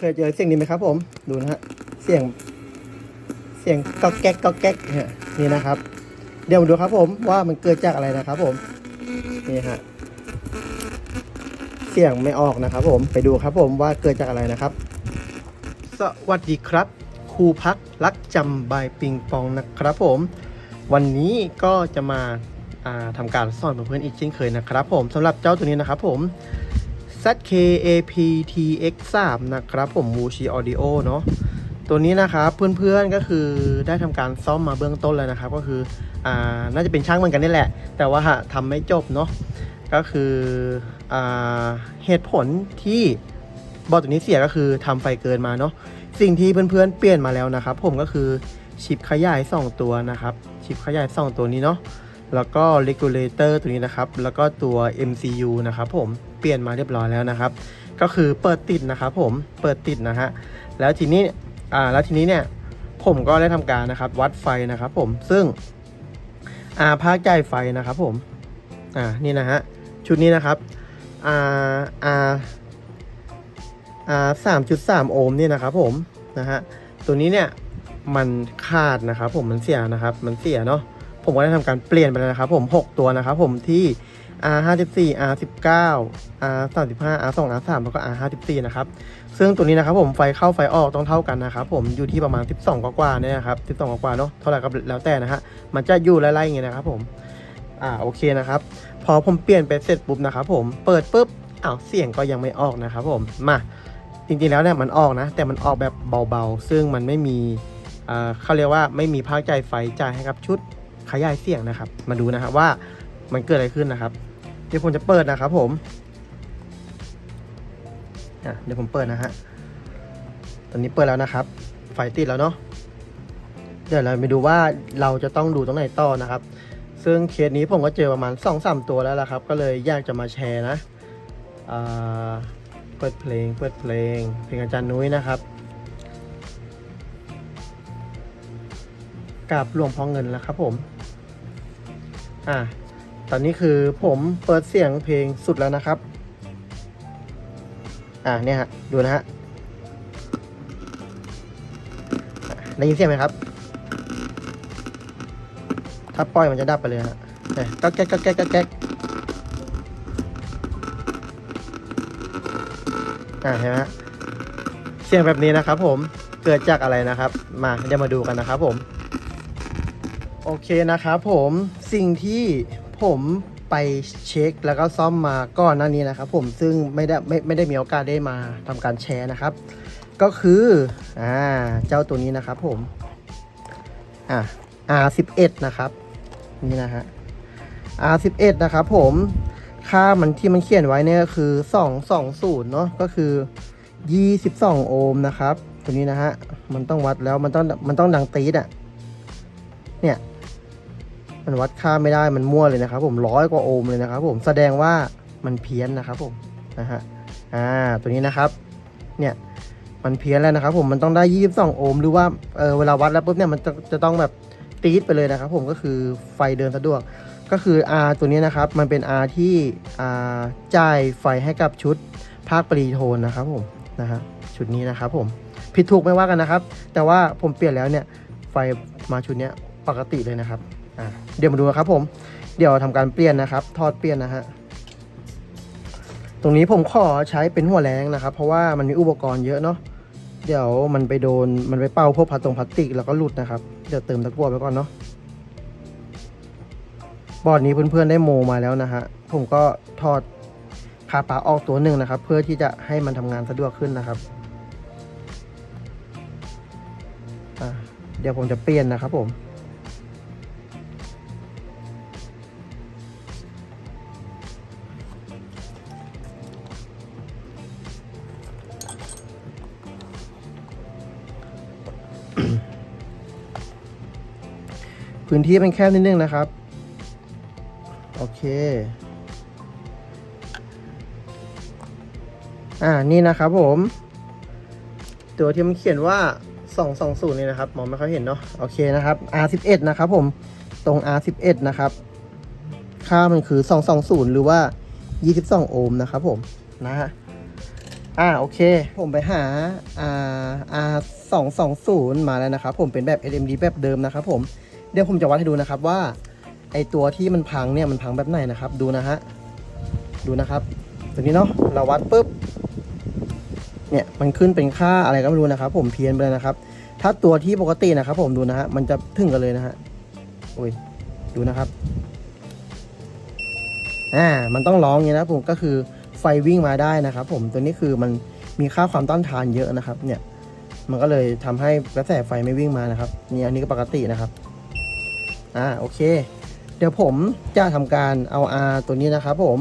เคยเจอเสียงนี้ไหมครับ ผม ดูนะฮะ เสียง เสียงก๊อกแก๊กก๊อกแก๊กเนี่ยนี่นะครับ เดี๋ยวมาดูครับ ผมว่ามันเกิดจากอะไรนะครับ ผม นี่ฮะ เสียงไม่ออกนะครับ ผม ไปดูครับ ผมว่าเกิดจากอะไรนะครับ สวัสดีครับ ครูพักรักจำบายปิงปองนะครับ ผม วันนี้ก็จะมาอ่าทำการสอนเพื่อนๆอีกเช่นเคยนะครับ ผมสำหรับเจ้าตัวนี้นะครับ ผม ZKAPTX3 นะครับผม Wuxi Audio เนาะตัวนี้นะครับเพื่อนๆก็คือได้ทำการซ่อมมาเบื้องต้นแล้วนะครับ ก็คืออ่าน่าจะเป็นช่างเหมือนกันนี่แหละ แต่ว่าทำไม่จบเนาะก็คืออาเหตุผลที่บอร์ดตัวนี้เสียก็คือทำไฟเกินมาเนาะสิ่งที่เพื่อนๆเปลี่ยนมาแล้วนะครับ ผมก็คือชิปขยาย 2 ตัวนะครับชิปขยาย 2 ตัวนี้เนาะแล้วก็ regulator ตัวนี้นะครับ แล้วก็ตัว MCU นะครับผม เปลี่ยนมาเรียบร้อยแล้วนะครับ ก็คือเปิดติดนะครับผมเปิดติดนะฮะแล้วทีนี้อ่าแล้วทีนี้เนี่ยผมก็ได้ทำการนะครับ วัดไฟนะครับผมซึ่งอ่าภาคจ่ายไฟนะครับผมอ่านี่นะฮะชุดนี้นะครับอ่าอ่าอ่าสามจุดสามโอห์มนี่นะครับผมนะฮะตัวนี้เนี่ยมันขาดนะครับผมมันเสียนะครับ มันเสียเนาะผมก็ได้ทำการเปลี่ยนไปแล้วนะครับ ผมหกตัวนะครับ ผมที่ R 5 4 R 19 R 35 R 2 R 3แล้วก็ R 54นะครับ ซึ่งตัวนี้นะครับผมไฟเข้าไฟออกต้องเท่ากันนะครับผมอยู่ที่ประมาณ 12 กว่าๆเนี่ยนะครับ12 กว่าๆเนาะเท่าไหร่ก็แล้วแต่นะฮะมันจะอยู่ไล่ๆอย่างเงี้ยนะครับผมอ่าโอเคนะครับพอผมเปลี่ยนไปเสร็จปุ๊บนะครับผมเปิดปุ๊บอ้าวเสียงก็ยังไม่ออกนะครับผมมาจริงๆแล้วเนี่ยมันออกนะ แต่มันออกแบบเบาๆ ซึ่งมันไม่มีอ่าเขาเรียกว่าไม่มีภาคจ่ายไฟจ่ายให้กับชุดขยายเสียงนะครับ มาดูนะครับว่ามันเกิดอะไรขึ้นนะครับ เดี๋ยวผมจะเปิดนะครับผมเดี๋ยวผมเปิดนะฮะ ตอนนี้เปิดแล้วนะครับ ไฟติดแล้วเนาะ เดี๋ยวเราไปดูว่าเราจะต้องดูตรงไหนต่อนะครับ ซึ่งเคสนี้ผมก็เจอประมาณ2อสตัวแล้วละครับ ก็เลยอยากจะมาแชร์นะอ่าเปิดเพลง เปิดเพลง เพลงอาจารย์นุ้ยนะครับกับหลวงพ่อเงินแล้วครับผม อ่า ตอนนี้คือผมเปิดเสียงเพลงสุดแล้วนะครับ อ่าเนี่ยฮะ ดูนะฮะ ได้ยินเสียงไหมครับ ถ้าปล่อยมันจะดับไปเลยฮะเนี่ยก็แก๊กก็แก๊กก็แก๊กอ่าเห็นไหมฮะเสียงแบบนี้นะครับผมเกิดจากอะไรนะครับ มาเดี๋ยวมาดูกันนะครับผม โอเคนะครับผมสิ่งที่ ผมไปเช็คแล้วก็ซ่อมมาก่อนหน้านี้นะครับ ผมซึ่งไม่ได้ไม่ไม่ได้มีโอกาสได้มาทำการแชร์นะครับ ก็คืออ่าเจ้าตัวนี้นะครับผมอ่า R11 นะครับนี่นะฮะ R11 นะครับผมค่ามันที่มันเขียนไว้เนี่ยก็คือ 220 เนาะก็คือ 22 โอห์มนะครับ ตัวนี้นะฮะ มันต้องวัดแล้วมันต้องมันต้องดังตีดอะเนี่ย มันวัดค่าไม่ได้มันมั่วเลยนะครับผมร้อยกว่าโอห์มเลยนะครับผมแสดงว่ามันเพี้ยนนะครับผมนะฮะอ่าตัวนี้นะครับ เนี่ยมันเพี้ยนแล้วนะครับ ผมมันต้องได้ 22 โอห์มหรือว่าเออเวลาวัดแล้วปุ๊บเนี่ยมันจะจะต้องแบบตีดไปเลยนะครับ ผมก็คือไฟเดินสะดวกก็คือ R ตัวนี้นะครับ มันเป็น R ที่อ่าจ่ายไฟให้กับชุดภาคปรีโทนนะครับผมนะฮะชุดนี้นะครับผมผิดถูกไม่ว่ากันนะครับ แต่ว่าผมเปลี่ยนแล้วเนี่ยไฟมาชุดนี้ปกติเลยนะครับ อะเดี๋ยวมาดูนครับผม เดี๋ยวทำการเปลี่ยนนะครับ ทอดเปลี่ยนนะฮะ ตรงนี้ผมขอใช้เป็นหัวแรงนะครับ เพราะว่ามันมีอุปกรณ์เยอะเนาะ เดี๋ยวมันไปโดน มันไปเป่าพวกพลาสตรงพลาสติกแล้วก็หลุดนะครับ เดี๋ยวเติมตะกั่วไปก่อนเนาะ บอร์ดนี้เพื่อนๆได้โมมาแล้วนะฮะ ผมก็ทอดคาปาออกตัวหนึ่งนะครับ เพื่อที่จะให้มันทำงานสะดวกขึ้นนะครับเดี๋ยวผมจะเปลี่ยนนะครับผม พื้นที่เป็นแคบนิดนึงนะครับ โอเค อ่า นี่นะครับผม ตัวที่มันเขียนว่า 220 นี่นะครับ มองไม่ค่อยเห็นเนาะ โอเคนะครับ R11 นะครับผม ตรง R11 นะครับ ค่ามันคือ 220 หรือว่า 22 โอห์มนะครับผม นะฮะอ่าโอเค ผมไปหาอ่า R 2 2 0 มาแล้วนะครับ ผมเป็นแบบ SMD แบบเดิมนะครับผม เดี๋ยวผมจะวัดให้ดูนะครับว่า ไอตัวที่มันพังเนี่ยมันพังแบบไหนนะครับ ดูนะฮะ ดูนะครับตัวนี้เนาะ เราวัดปุ๊บ เนี่ย มันขึ้นเป็นค่าอะไรก็ไม่รู้นะครับ ผมเพี้ยนไปเลยนะครับ ถ้าตัวที่ปกตินะครับ ผมดูนะฮะ มันจะถึงกันเลยนะฮะโอ้ย ดูนะครับ อ่า มันต้องร้องอย่างนี้นะผม ก็คือไฟวิ่งมาได้นะครับ ผม ตัวนี้คือมันมีค่าความต้านทานเยอะนะครับ เนี่ย มันก็เลยทำให้กระแสไฟไม่วิ่งมานะครับ นี่อันนี้ก็ปกตินะครับ อ่าโอเค เดี๋ยวผมจะทำการเอา R ตัวนี้นะครับผม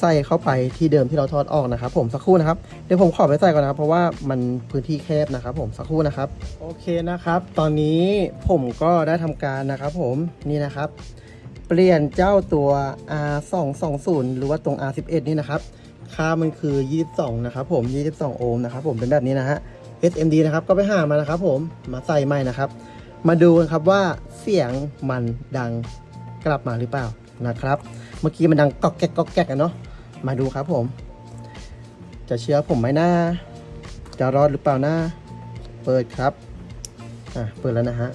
ใส่เข้าไปที่เดิมที่เราทอดออกนะครับผมสักครู่นะครับเดี๋ยวผมขอไปใส่ก่อนนะครับ เพราะว่ามันพื้นที่แคบนะครับ ผมสักครู่นะครับ โอเคนะครับ ตอนนี้ผมก็ได้ทำการนะครับผมนี่นะครับ เปลี่ยนเจ้าตัว R 2 2 0 หรือว่าตรง R 1 1 นี่นะครับ ค่ามันคือ 22 นะครับผม 22 โอห์มนะครับผมเป็นแบบนี้นะฮะ SMD นะครับก็ไปหามานะครับผมมาใส่ใหม่นะครับ มาดูกันครับว่าเสียงมันดังกลับมาหรือเปล่านะครับ เมื่อกี้มันดังก๊อกแก๊กก๊อกแก๊กอะเนาะมาดูครับผม จะเชื่อผมไหมนะจะรอดหรือเปล่านะเปิดครับอะเปิดแล้วนะฮะ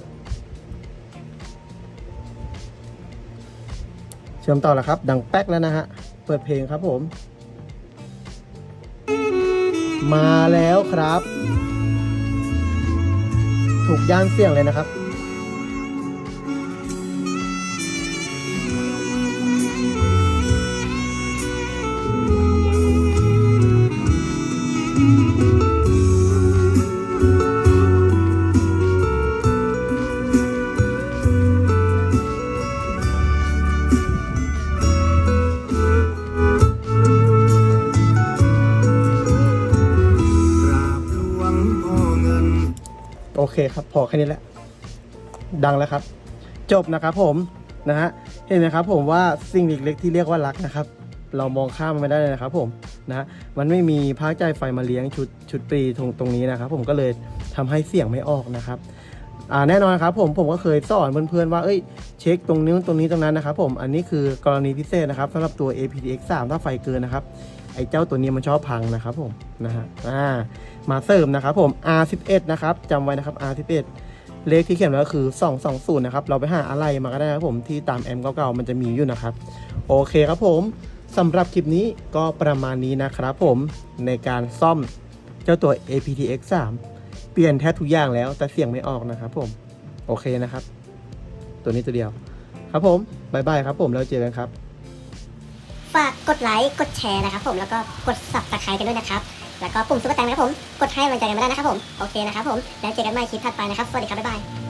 เชื่อมต่อแล้วครับ ดังแป๊กแล้วนะฮะเปิดเพลงครับผม มาแล้วครับ ถูกย่านเสี่ยงเลยนะครับ เคครับพอแค่นี้แหละ ดังแล้วครับ จบนะครับผมนะฮะเห็นไหมครับผมว่าสิ่งเล็กๆที่เรียกว่ารักนะครับ เรามองข้ามมันไม่ได้เลยนะครับผมนะฮะมันไม่มีภาคใจไฟมาเลี้ยงชุดชุดปรีตรงตรงนี้นะครับ ผมก็เลยทำให้เสียงไม่ออกนะครับอ่าแน่นอนครับผมผมก็เคยสอนเพื่อนๆว่าเอ้ยเช็คตรงนี้ตรงนี้ตรงนั้นนะครับผมอันนี้คือกรณีพิเศษนะครับสำหรับตัว APTX 3 ถ้าไฟเกินนะครับ ไอ้เจ้าตัวนี้มันชอบพังนะครับผมนะฮะอ่ามาเสริมนะครับผม R11 นะครับจำไว้นะครับ R11 เลขที่เขียนไว้ก็คือ 220นะครับเราไปหาอะไรมาก็ได้นะครับผมที่ตามแอมเก่าๆมันจะมีอยู่นะครับ โอเคครับผมสำหรับคลิปนี้ก็ประมาณนี้นะครับผมในการซ่อมเจ้าตัว APTX 3 เปลี่ยนแทบทุกอย่างแล้วแต่เสียงไม่ออกนะครับผม โอเคนะครับ ตัวนี้ตัวเดียว ครับผมบายบายครับผมแล้วเจอกันครับ ฝากกดไลค์กดแชร์นะครับผมแล้วก็กดสับสไครต์กันด้วยนะครับ แล้วก็ปุ่มซุปเปอร์แตงนะครับผม กดให้กำลังใจกันมาได้นะครับผม โอเคนะครับผม แล้วเจอกันใหม่คลิปถัดไปนะครับ สวัสดีครับ บ๊ายบาย